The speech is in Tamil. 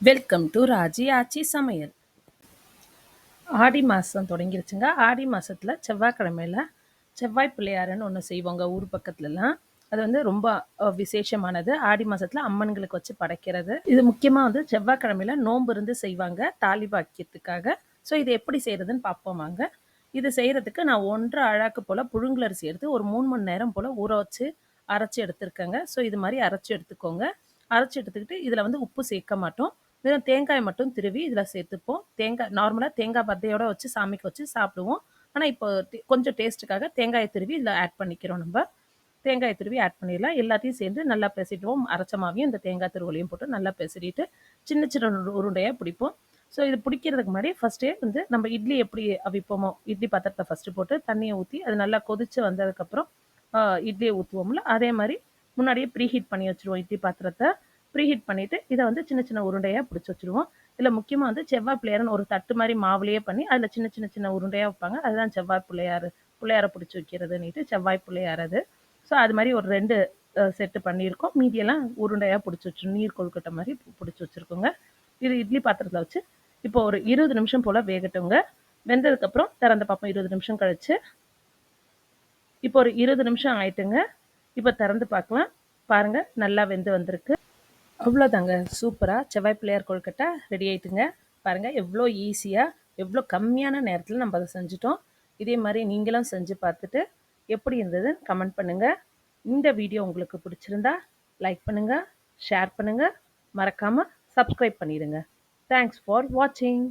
வெல்கம் டு ராஜி ஆச்சி சமையல். ஆடி மாதம் தொடங்கிருச்சுங்க. ஆடி மாதத்தில் செவ்வாய்க்கிழமையில் செவ்வாய் பிள்ளையாருன்னு ஒன்று செய்வாங்க ஊர் பக்கத்துலலாம். அது வந்து ரொம்ப விசேஷமானது. ஆடி மாதத்தில் அம்மன்களுக்கு வச்சு படைக்கிறது. இது முக்கியமாக வந்து செவ்வாய்க்கிழமையில் நோன்பு இருந்து செய்வாங்க தாலி பாக்கியத்துக்காக. ஸோ இது எப்படி செய்கிறதுன்னு பார்ப்போம் வாங்க. இது செய்கிறதுக்கு நான் ஒன்றரை அழாக்கு போல் புழுங்கலரிசி எடுத்து ஒரு மூணு மணி நேரம் போல் ஊற வச்சு அரைச்சி எடுத்துருக்கேங்க. ஸோ இது மாதிரி அரைச்சி எடுத்துக்கோங்க. அரைச்சி எடுத்துக்கிட்டு இதில் வந்து உப்பு சேர்க்க மாட்டோம். வெறும் தேங்காய் மட்டும் திருவி இதில் சேர்த்துப்போம். தேங்காய் நார்மலாக தேங்காய் பத்தையோடு வச்சு சாமிக்கு வச்சு சாப்பிடுவோம். ஆனால் இப்போ கொஞ்சம் டேஸ்ட்டுக்காக தேங்காயை திருவி இதில் ஆட் பண்ணிக்கிறோம் நம்ம. தேங்காயை திருவி ஆட் பண்ணிடலாம். எல்லாத்தையும் சேர்ந்து நல்லா பெசிடுவோம் அரைச்ச மாவையும் இந்த தேங்காய் திருவலையும் போட்டு நல்லா பெசரிட்டு சின்ன சின்ன உருண்டையாக பிடிப்போம். ஸோ இது பிடிக்கிறதுக்கு முன்னாடி ஃபஸ்ட்டே வந்து நம்ம இட்லி எப்படி அவிப்போமோ இட்லி பாத்திரத்தை ஃபஸ்ட்டு போட்டு தண்ணியை ஊற்றி அது நல்லா கொதித்து வந்ததுக்கப்புறம் இட்லியை ஊற்றுவோம்ல அதே மாதிரி முன்னாடியே ப்ரீ ஹீட் பண்ணி வச்சுருவோம் இட்லி பாத்திரத்தை. ப்ரீஹீட் பண்ணிவிட்டு இதை வந்து சின்ன சின்ன உருண்டையாக பிடிச்சி வச்சுருவோம். இதில் முக்கியமாக வந்து செவ்வாய் பிள்ளையார்னு ஒரு தட்டு மாதிரி மாவுலேயே பண்ணி அதில் சின்ன சின்ன சின்ன உருண்டையாக வைப்பாங்க. அதுதான் செவ்வாய் பிள்ளையார் பிள்ளையாரை பிடிச்சி வைக்கிறதுன்னுட்டு செவ்வாய் பிள்ளையார் அது. ஸோ அது மாதிரி ஒரு ரெண்டு செட்டு பண்ணியிருக்கோம். மீதியெல்லாம் உருண்டையாக பிடிச்சி வச்சு நீர் கொழுக்கட்டை மாதிரி பிடிச்சி வச்சுருக்கோங்க. இது இட்லி பாத்திரத்தில் வச்சு இப்போ ஒரு இருபது நிமிஷம் போல் வேகட்டுங்க. வெந்ததுக்கப்புறம் திறந்த பார்ப்போம் இருபது நிமிஷம் கழிச்சு. இப்போ ஒரு இருபது நிமிஷம் ஆயிட்டுங்க. இப்போ திறந்து பார்க்கலாம். பாருங்க நல்லா வெந்து வந்திருக்கு. அவ்வளோதாங்க. சூப்பராக செவ்வாய் பிள்ளையார் கொழுக்கட்டை ரெடி ஆயிட்டுங்க. பாருங்கள் எவ்வளோ ஈஸியாக எவ்வளோ கம்மியான நேரத்தில் நம்ம அதை செஞ்சுட்டோம். இதே மாதிரி நீங்களும் செஞ்சு பார்த்துட்டு எப்படி இருந்ததுன்னு கமெண்ட் பண்ணுங்கள் இந்த வீடியோ உங்களுக்கு பிடிச்சிருந்தா லைக் பண்ணுங்கள் ஷேர் பண்ணுங்கள் மறக்காமல் சப்ஸ்கிரைப் பண்ணிடுங்க. தேங்க்ஸ் ஃபார் வாட்சிங்